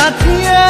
গাথিয়া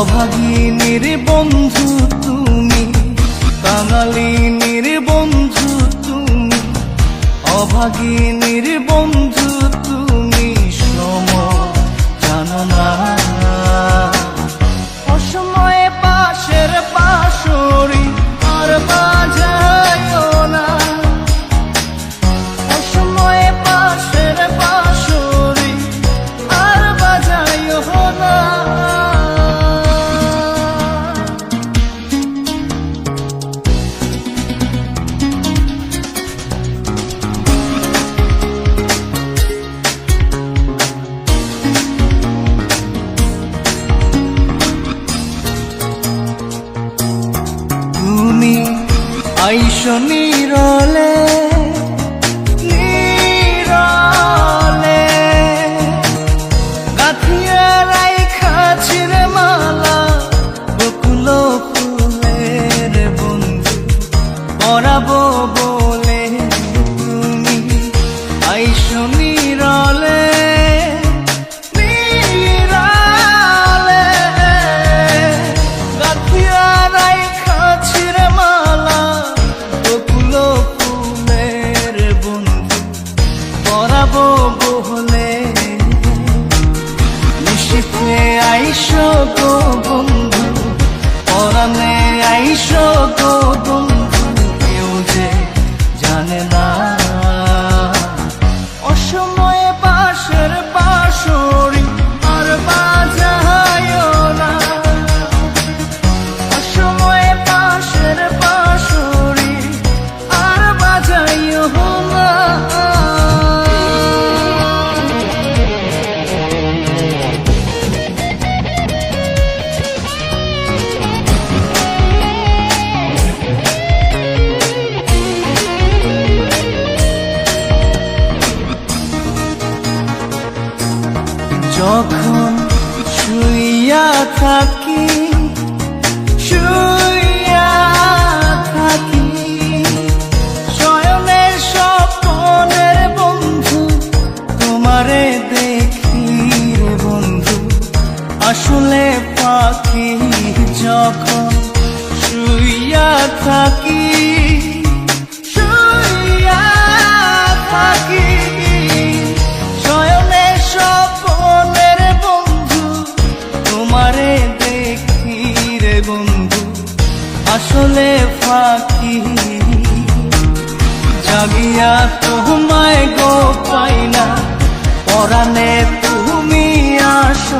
অভাগিনীর বন্ধু তুমি কাঙালিনীর বন্ধু তুমি অভাগিনীর বন্ধু তুমি সম জানো আইস নিরলে নিরলে। গাথিয়া রাইখা ছিঁড়ে মালা বকুল ফুলের বন্ধু পরাবো পরাবো বহলে নিশিতে আইসো গো বন্ধু পরানে আইসো যখন শুইয়া থাকি শুইয়া থাকি বন্ধু, তোমারে দেখি বন্ধু। আসলে পাখি যখন শুইয়া থাকি শুইয়া থাকি ফাঁকি। জাগিয়া তোমায় গো পাইনা পরাণে তুমি আসো।